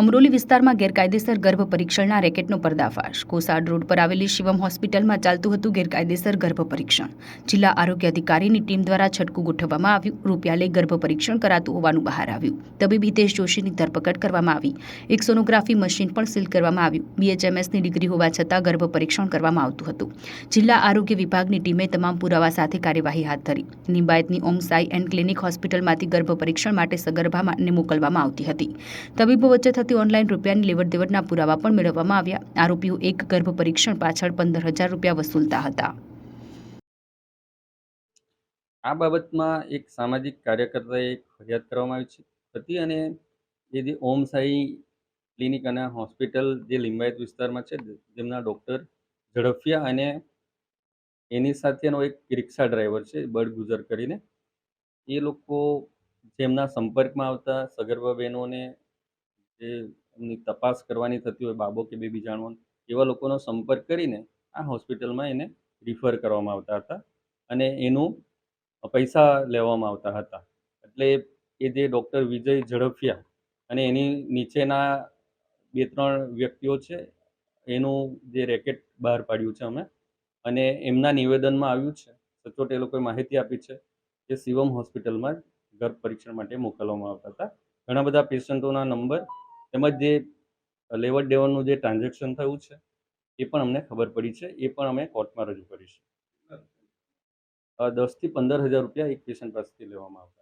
અમરોલી વિસ્તારમાં ગેરકાયદેસર ગર્ભ પરીક્ષણના રેકેટનો પર્દાફાશ. કોસાડ રોડ પર આવેલી શિવમ હોસ્પિટલમાં ચાલતું હતું ગેરકાયદેસર ગર્ભ પરીક્ષણ. જિલ્લા આરોગ્ય અધિકારીની ટીમ દ્વારા છટકું ગોઠવવામાં આવ્યું. રૂપિયા લઈ ગર્ભ પરીક્ષણ કરાતું હોવાનું બહાર આવ્યું. તબીબ હિતેશ જોશીની ધરપકડ કરવામાં આવી. એક સોનોગ્રાફી મશીન પણ સીલ કરવામાં આવ્યું. બીએચએમએસની ડિગ્રી હોવા છતાં ગર્ભ પરીક્ષણ કરવામાં આવતું હતું. જિલ્લા આરોગ્ય વિભાગની ટીમે તમામ પુરાવા સાથે કાર્યવાહી હાથ ધરી. નિંબાયતની ઓમ સાઈ એન્ડ ક્લિનિક હોસ્પિટલમાંથી ગર્ભ પરીક્ષણ માટે સગર્ભાને મોકલવામાં આવતી હતી. તબીબો વચ્ચે થતી ઓનલાઈન રૂપિયાની લેવડ પુરાવા પણ મેળવવામાં આવ્યા. આરોપીઓ એક ગર્ભ પરીક્ષણ પાછળ પંદર હજાર રૂપિયા વસૂલતા હતા. આ બાબતમાં એક સામાજિક કાર્યકર્તાએ એક ફરિયાદ કરવામાં આવી છે. હતી અને એ જે ઓમ સાઈ ક્લિનિક અને હોસ્પિટલ જે લિંબાયત વિસ્તારમાં છે, જેમના ડૉક્ટર ઝડફિયા અને એની સાથેનો એક રિક્ષા ડ્રાઈવર છે બળ ગુજર કરીને, એ લોકો જેમના સંપર્કમાં આવતા સગર્ભા બહેનોને જે એમની તપાસ કરવાની થતી હોય, બાબો કે બેબી જાણવાનું, એવા લોકોનો સંપર્ક કરીને આ હોસ્પિટલમાં એને રિફર કરવામાં આવતા હતા અને એનું પૈસા લેવામાં આવતા હતા. એટલે એ જે ડૉક્ટર વિજય ઝડફિયા અને એની નીચેના બે ત્રણ વ્યક્તિઓ છે, એનું જે રેકેટ બહાર પાડ્યું છે અમે અને એમના નિવેદનમાં આવ્યું છે, સચોટ એ લોકોએ માહિતી આપી છે કે શિવમ હોસ્પિટલમાં ગર્ભ પરીક્ષણ માટે મોકલવામાં આવતા હતા. ઘણા બધા પેશન્ટોના નંબર તેમજ જે લેવડ દેવડનું જે ટ્રાન્ઝેક્શન થયું છે એ પણ અમને ખબર પડી છે એ પણ અમે કોર્ટમાં રજૂ કરીશું. દસથી પંદર હજાર રૂપિયા એક પેશન્ટ પાસેથી લેવામાં આવતા.